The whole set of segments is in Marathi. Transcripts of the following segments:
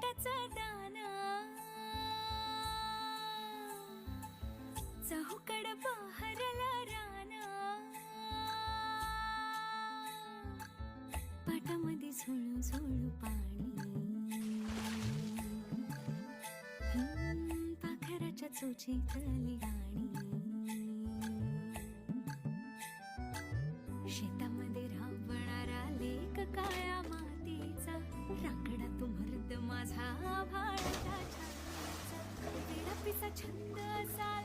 पोटाचं दाना. चहूकड बहरला राना. पाटामध्ये झुळू झुळू पाणी. हम्म, पाखराच्या चोचीतली गाणी. पिसा छंद असा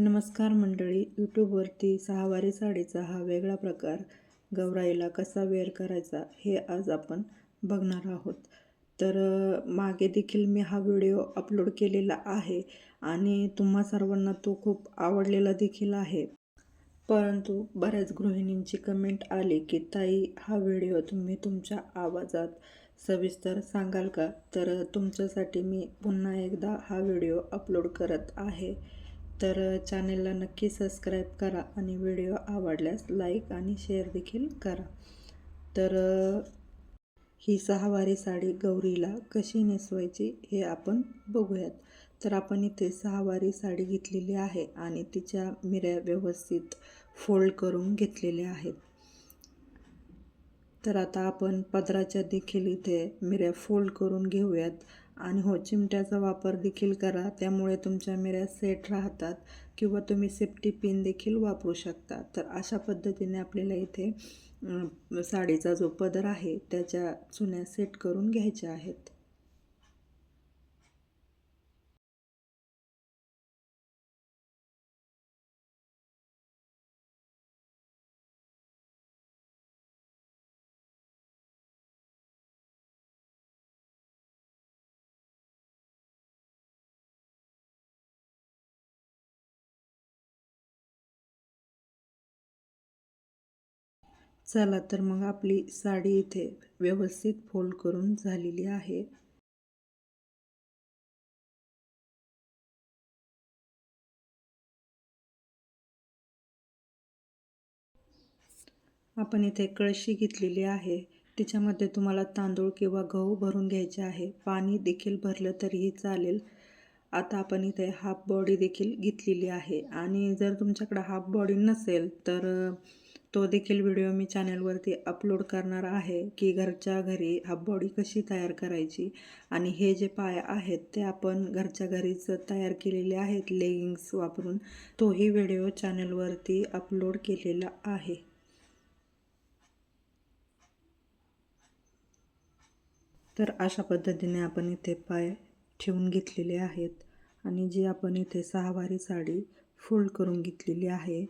नमस्कार मंडळी यूट्यूबवरती सहावारी साडीचा हा वेगळा प्रकार गौराईला कसा वेअर करायचा हे आज आपण बघणार आहोत. तर मागे देखील मी हा व्हिडिओ अपलोड केलेला आहे आणि तुम्हा सर्वांना तो खूप आवडलेला देखील आहे. परंतु बऱ्याच गृहिणींची कमेंट आली की ताई हा व्हिडिओ तुम्ही तुमच्या आवाजात सविस्तर सांगाल का? तर तुमच्यासाठी मी पुन्हा एकदा हा व्हिडिओ अपलोड करत आहे. तर चॅनेलला नक्की सबस्क्राईब करा आणि व्हिडिओ आवडल्यास लाईक आणि शेअर देखील करा. तर ही सहावारी साडी गौरीला कशी नेसवायची हे आपण बघूयात. तर आपण इथे सहावारी साडी घेतलेली आहे आणि तिच्या मिऱ्या व्यवस्थित फोल्ड करून घेतलेल्या आहेत. तर आता आपण पदराच्या देखील इथे मिऱ्या फोल्ड करून घेऊयात. आणि हो चिमट्याचा वापर देखील करा. त्यामुळे तुमच्या मिऱ्या सेट राहतात किंवा तुम्ही सेफ्टी पिन देखील वापरू शकता. तर अशा पद्धतीने आपल्याला इथे साडीचा जो पदर आहे त्याच्या चुन्या सेट करून घ्यायच्या आहेत. चला तर मग आपली साडी इथे व्यवस्थित फोल्ड करून झालेली आहे. आपण इथे कळशी घेतलेली आहे. तिच्यामध्ये तुम्हाला तांदूळ किंवा गहू भरून घ्यायचे आहे. पाणी देखील भरलं तरीही चालेल. आता आपण इथे हाफ बॉडी देखील घेतलेली आहे. आणि जर तुमच्याकडे हाफ बॉडी नसेल तर तो देखील व्हिडिओ मी चॅनलवरती अपलोड करणार आहे की घरच्या घरी हाफ बॉडी कशी तयार करायची आणि हे जे पाय आहेत ते आपण घरच्या घरीच तयार केलेले आहेत लेगिंग्स वापरून. तोही व्हिडिओ चॅनलवरती अपलोड केलेला आहे. तर अशा पद्धतीने आपण इथे पाय ठेवून घेतलेले आहेत आणि जी आपण इथे सहावारी साडी फोल्ड करून घेतलेली आहे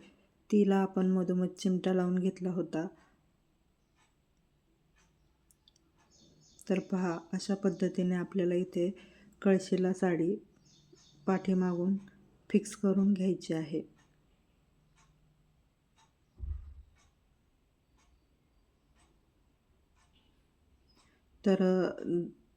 तिला आपण मधोमध चिमटा लावून घेतला होता. तर पहा अशा पद्धतीने आपल्याला इथे कळशीला साडी पाठीमागून फिक्स करून घ्यायची आहे. तर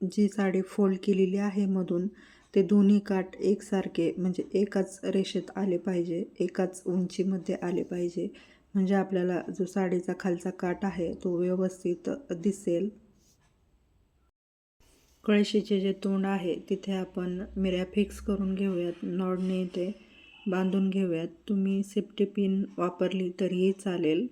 जी साडी फोल्ड केलेली आहे मधून ते दोन्ही काठ एकसारखे म्हणजे एकाच रेषेत आले पाहिजे एकाच उंचीमध्ये आले पाहिजे. म्हणजे आपल्याला जो साडीचा खालचा काठ आहे तो व्यवस्थित दिसेल. कळशीचे जे तोंड आहे तिथे आपण मिऱ्या फिक्स करून घेऊयात. नॉडने ते बांधून घेऊयात. तुम्ही सेफ्टी पिन वापरली तरीही चालेल.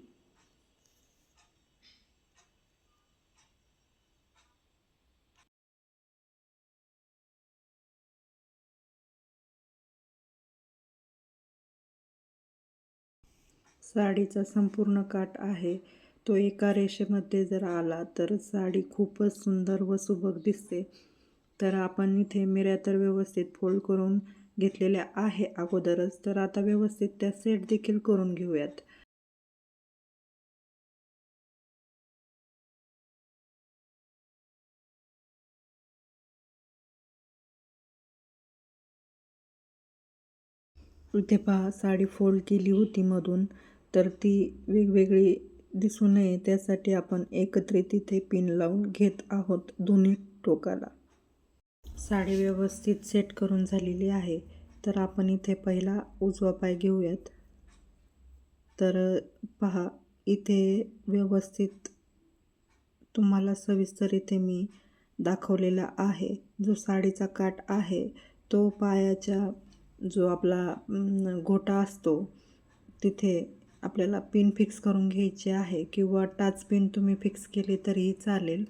साडीचा संपूर्ण काठ आहे. तो एका रेषेमध्ये जर आला तर साडी खूपच सुंदर व सुबक दिसते. तर आपण इथे मिऱ्या तर व्यवस्थित फोल्ड करून घेतलेल्या आहे अगोदरच. तर आता व्यवस्थित त्या सेट देखील करून घेऊयात. इथे पहा साडी फोल्ड केली होती मधून. तर ती वेगवेगळी दिसू नये त्यासाठी आपण एकत्रित इथे पिन लावून घेत आहोत दोन्ही टोकाला. साडी व्यवस्थित सेट करून झालेली आहे तर आपण इथे पहिला उजवा पाय घेऊयात. तर पहा इथे व्यवस्थित तुम्हाला सविस्तर इथे मी दाखवलेला आहे. जो साडीचा काठ आहे तो पायाच्या जो आपला घोटा गोटा असतो तिथे आपल्याला पिन फिक्स करून घ्यायची आहे किंवा टाच पिन तुम्ही फिक्स केली तरीही चालेल.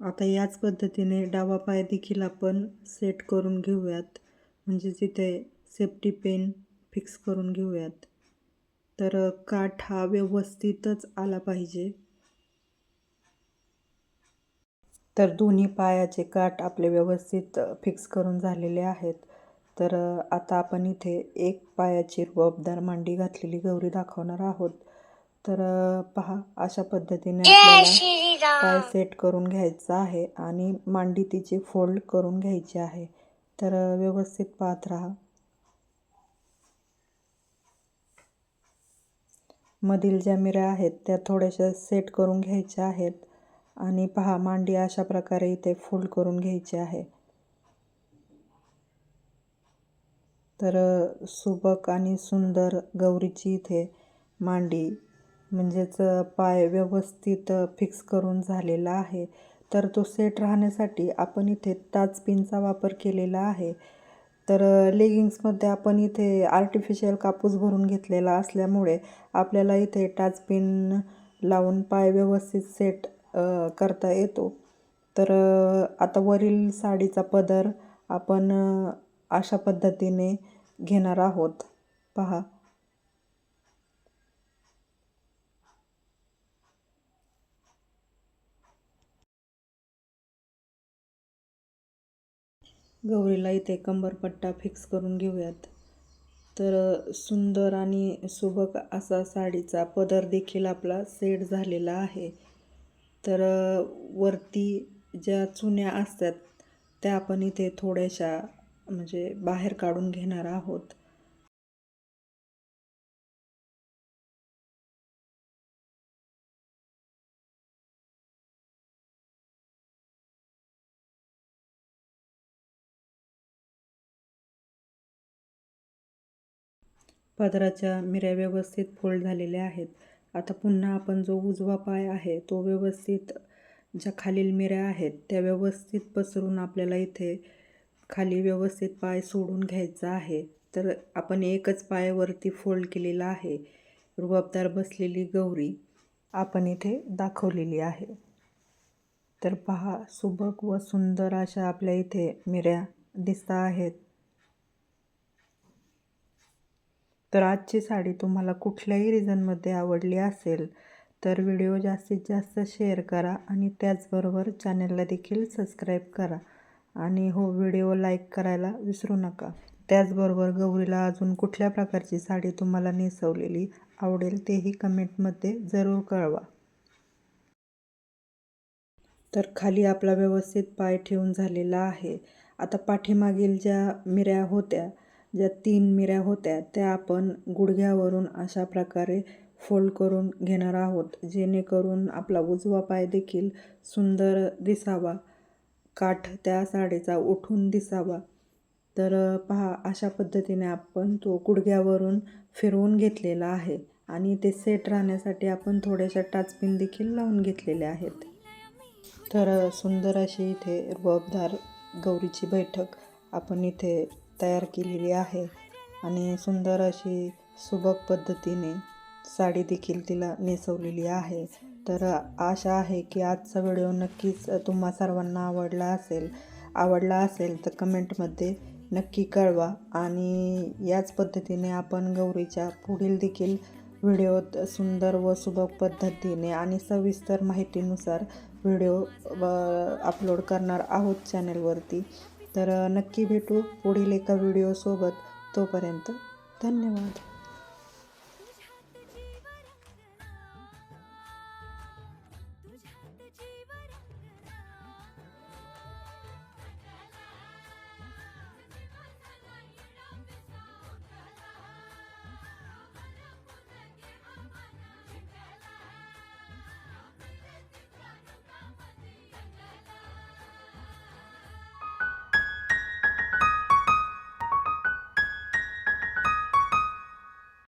आता याच पद्धतीने डावा पाय देखील आपण सेट करून घेऊयात. म्हणजे तिथे सेफ्टी पेन फिक्स करून घेऊयात. तर काठ हा व्यवस्थितच आला पाहिजे. तर दोन्ही पायाचे काठ आपले व्यवस्थित फिक्स करून झालेले आहेत. तर आता आपण इथे एक पायाची रुबाबदार मांडी घातलेली गौरी दाखवणार आहोत. तर पहा अशा पद्धतीने आपल्याला पाय सेट करून घ्यायचा आहे आणि मांडी तिची फोल्ड करून घ्यायची आहे. तर व्यवस्थित पाहत राहा. मधील ज्या मिऱ्या आहेत त्या थोड्याशा सेट करून घ्यायच्या आहेत. आणि पहा मांडी अशा प्रकारे इथे फोल्ड करून घ्यायची आहे. तर सुबक आणि सुंदर गौरीची इथे मांडी म्हणजेच पाय व्यवस्थित फिक्स करून झालेला आहे. तर तो सेट राहण्यासाठी आपण इथे टाच पिनचा वापर केलेला आहे. तर लेगिंग्समध्ये आपण इथे आर्टिफिशियल कापूस भरून घेतलेला असल्यामुळे आपल्याला इथे टाचपिन लावून पाय व्यवस्थित सेट करता येतो. तर आता वरील साडीचा पदर आपण अशा पद्धतीने घेणार आहोत. पहा. गौरीला इथे कंबरपट्टा फिक्स करून घेऊयात. तर सुंदर आणि सुबक असा साडीचा पदर देखील आपला सेट झालेला आहे. तर वरती ज्या चुन्या असतात त्या आपण इथे थोड्याशा म्हणजे बाहेर काढून घेणार आहोत. पदराच्या मिऱ्या व्यवस्थित फोल्ड झालेल्या आहेत. आता पुन्हा आपण जो उजवा पाय आहे तो व्यवस्थित ज्या खालील मिऱ्या आहेत त्या व्यवस्थित पसरून आपल्याला इथे खाली व्यवस्थित पाय सोडून घ्यायचा आहे. तर आपण एकच पायावरती फोल्ड केलेला आहे. रुबाबदार बसलेली गौरी आपण इथे दाखवलेली आहे. तर पहा सुबक व सुंदर अशा आपल्या इथे मिऱ्या दिसता आहेत. तर आजची साडी तुम्हाला कुठल्याही रिझनमध्ये आवडली असेल तर व्हिडिओ जास्तीत जास्त शेअर करा आणि त्याचबरोबर चॅनलला देखील सबस्क्राईब करा. आणि हो व्हिडिओ लाईक करायला विसरू नका. त्याचबरोबर गौरीला अजून कुठल्या प्रकारची साडी तुम्हाला नेसवलेली आवडेल तेही कमेंटमध्ये जरूर कळवा. तर खाली आपला व्यवस्थित पाय ठेवून झालेला आहे. आता पाठीमागील ज्या मिऱ्या होत्या ज्या तीन मिऱ्या होत्या त्या आपण गुडघ्यावरून अशा प्रकारे फोल्ड करून घेणार आहोत जेणेकरून आपला उजवा पाय देखील सुंदर दिसावा. काठ त्या साडीचा उठून दिसावा. तर पहा अशा पद्धतीने आपण तो गुडघ्यावरून फिरवून घेतलेला आहे आणि ते सेट राहण्यासाठी आपण थोड्याशा टाचपिन देखील लावून घेतलेल्या आहेत. तर सुंदर अशी इथे रबदार गौरीची बैठक आपण इथे तयार केलेली आहे आणि सुंदर अशी सुबक पद्धतीने साडी देखील तिला नेसवलेली आहे. तर आशा आहे की आजचा व्हिडिओ नक्कीच तुम्हा सर्वांना आवडला असेल आवडला असेल तर कमेंटमध्ये नक्की कळवा. आणि याच पद्धतीने आपण गौरीच्या पुढील देखील व्हिडिओत सुंदर व सुबक पद्धतीने आणि सविस्तर माहितीनुसार व्हिडिओ अपलोड करणार आहोत चॅनलवरती. तर नक्की भेटू पुढील एका व्हिडिओसोबत. तोपर्यंत धन्यवाद.